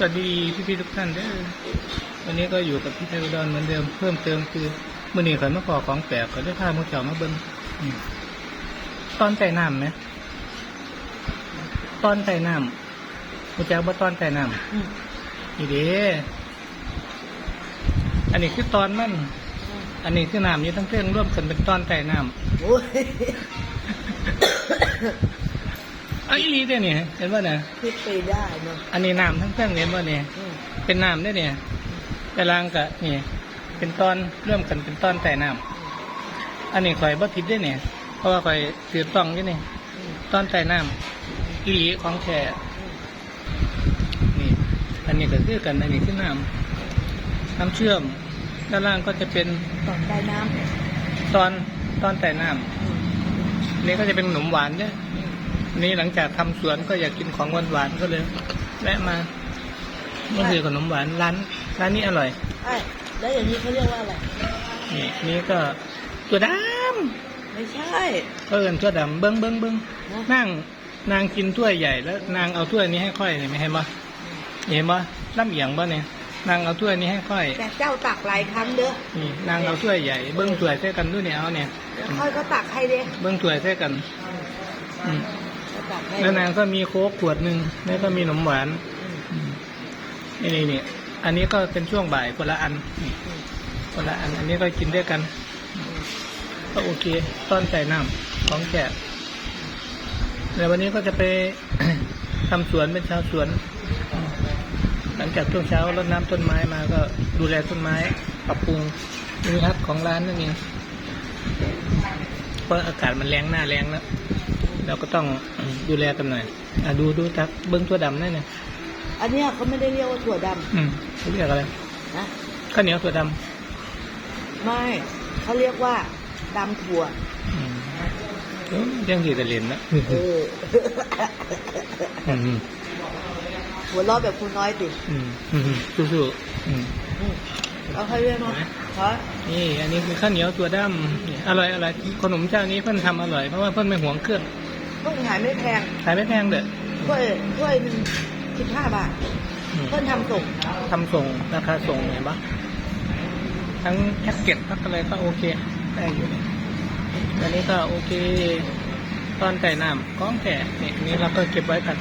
สวัสดีพี่พี่ๆทุกท่านเด้อวันนี้ก็อยู่กับพี่ไทยอุดรเหมือนเดิมเพิ่มเติมคือมื่อนี้ข่อยมาขอของแปลกข่อยได้พาหมูเจ้ามาเบิ้งอืมตอนใส่น้ำไหมตอนใส่น้ำหมูเจ้าบ่ตอนใส่น้อืมำนี่เด้อันนี้คือตอนมัน อันนี้คือน้ำนี่ทั้งเครื่องร่วมกันเป็นตอนใส่น้ำ โอ้ยเอาอีหลีเด้อเนี่ยเห็นป่ะเนี่ยคิดไปได้เนาะอันนี้น้ำทั้งเครื่องเห็นป่ะเนี่ยอืมเป็นน้ำได้เนี่ยแต่ลางกะนี่เป็นตอนร่วมกันเป็นตอนแต่น้ำอันนี้ข่อยบ่ผิดได้เนี่ยเพราะว่าข่อยถือต้องอยู่นี่อืมตอนแต่น้ำอีหลีของแท้นี่ อันนี้ก็คือกันอันนี้คือน้ำน้ำเชื่อมด้านล่างก็จะเป็นตอนใต้น้ตอนตอนแต่น้ำ อืมำนี่ก็จะเป็นขนมหวานเนี่ย นี่หลังจากทำสวนก็อยากกินของหวานหวานๆก็เลยแวะมานี่คือขนมหวานร้านร้านนี้อร่อยไอ้แล้วอย่างนี้เขาเรียกว่าอะไรนี่นี่ก็ตัวดไม่ใช่ำเอิญตัวดำเบิ้งเบิ้งเบิ้งนะนั่งนางกินถ้วยใหญ่แล้ว นางเอาถ้วยนี้ให้ค่อยเนี่ยไม่เห็นบ่เห็นบ่ลำเอียงบ่เนี่ยนางเอาถ้วยนี้ให้ค่อยแต่เจ้าตักหลายครั้งเด้อนี่นางเอาถ้วยใหญ่เบิ้งถ้วยใส่กันด้วยเนี่ยเอาเนี่ยแล้วค่อยก็ตักให้เด้เบิ้งถ้วยใส่กันอืมก็ตักให้ แล้วนางก็มีโค้กขวดหนึ่งแล้วก็มีขนมหวานอืมอืมนี่นี่นี่อันนี้ก็เป็นช่วงบ่ายคนละอันนี่อืมคนละอัน อันนี้ก็กินด้วยกันอืมก็โอเค ต้อนใส่น้ำของแจกแล้ววันนี้ก็จะไปทำสวนเป็นชาวสวน หลังจากช่วงเช้ารดน้ำต้นไม้มาก็ดูแลต้นไม้ ปรับปรุงนิวทัศน์ของร้านนั่นเองเพราะอากาศมันแรงหน้าแรงแล้ว เราก็ต้องดูแลกันหน่อยอะดูดูครับเบิ้งตัวดำนั่นเนี่ยอันเนี้ยเขาไม่ได้เรียกว่าถั่วดอืมเขาเรียกอะไรำนะ ข้าวเหนียวตัวดไม่เขาเรียกว่าดำถั่วำอืมเอ้ยเรื่องที่จะเรียนนะเออ อืมหัวเราะแบบคุณน้อยติอืมอืมสู้ๆอืม อืมเอาให้เรียกมาเพราะนี่อันนี้คือข้าวเหนียวตัวดำนี่อร่อยอร่อยขนมเจ้านี้เพิ่นทำอร่อยเพราะว่าเพิ่นไม่หวงเครื่อง เพิ่งขายไม่แพงขายไม่แพงเด้อถ้วยถ้วยหนึ่งสิบห้าบาทอืมเพิ่นทำส่งทำส่งราคาส่งเห็นปะทั้งแพ็กเกจทั้งอะไรก็โอเคได้อยู่เนี่ยอันนี้ก็โอเค ตอนไก่น้ำก้องแก่นี่อันนี้เราก็เก็บไว้กัน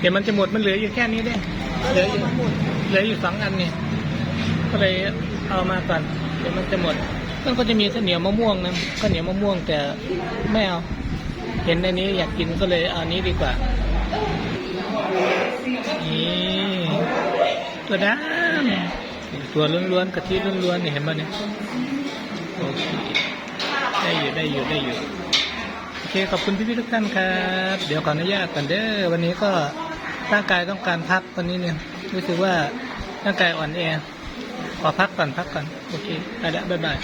เดี๋ยวมันจะหมดมันเหลืออยู่แค่นี้เด้ก็เหเลลืยออยู่เอามาหมดเหลืออยู่สองอันนี่ก็เลยเอามาก่อนเดี๋ยวมันจะหมดมันก็จะมีข้าวเหนียวมะม่วงนะข้าวเหนียวมะม่วงแต่ไม่เอา เห็นในนี้อยากกินก็เลยเอานี้ดีกว่านี่ตัวดำตัวล้วนๆกะทิล้วนๆเนี่ยเห็นป่ะเนี่ยโอเคได้อยู่ได้อยู่ได้อยู่โอเคขอบคุณพี่ๆทุกท่านครับ เดี๋ยวขออนุญาตก่อนเด้อวันนี้ก็ร่างกายต้องการพักวันนี้เนี่ยรู้สึกว่าร่างกายอ่อนแอขอพักก่อนพักก่อนโอเคไปแล้วบ๊ายบาย